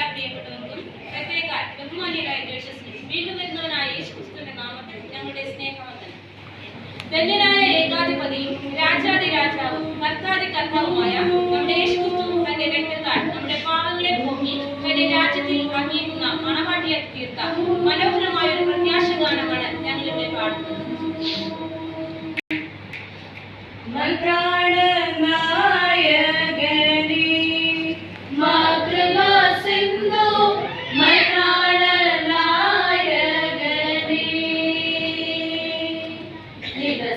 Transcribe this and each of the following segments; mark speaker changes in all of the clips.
Speaker 1: എല്ലാ പ്രിയപ്പെട്ടവർക്കും പ്രത്യേക ബഹുമാനികളായ ജ്യോഷസിനും വീണ്ടും വരുന്നവനായ യേശുക്രിസ്തുവിന്റെ നാമത്തിൽ ഞങ്ങളുടെ സ്നേഹവന്ദനം ധന്യനായ ഏകാധിപതിയും രാജാതി രാജാവും കർത്താതി കർത്താവുമായ നമ്മുടെ യേശുക്രിസ്തു തന്റെ രക്തത്താൽ നമ്മുടെ പാവങ്ങളെ പോക്കി തന്റെ രാജ്യത്തിൽ അംഗീകുന്ന മണവാട്ടിയെ തീർത്ത മനോഹരമായ ഒരു പ്രത്യാശ ഗാനമാണ്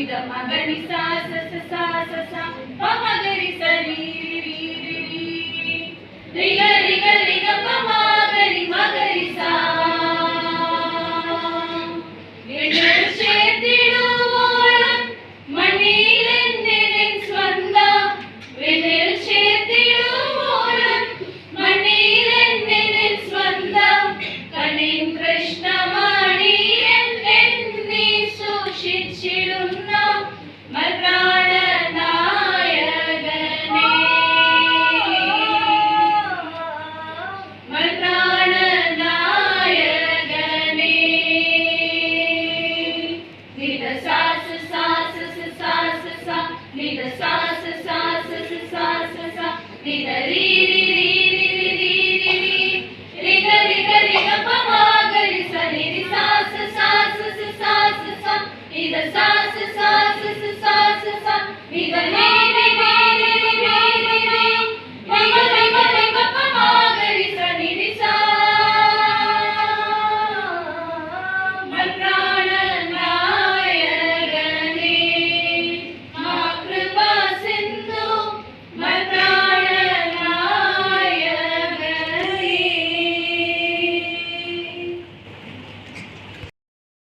Speaker 2: இதம் அகர்ணி சா ச ச சா ச சா Sa sa sa sa sa.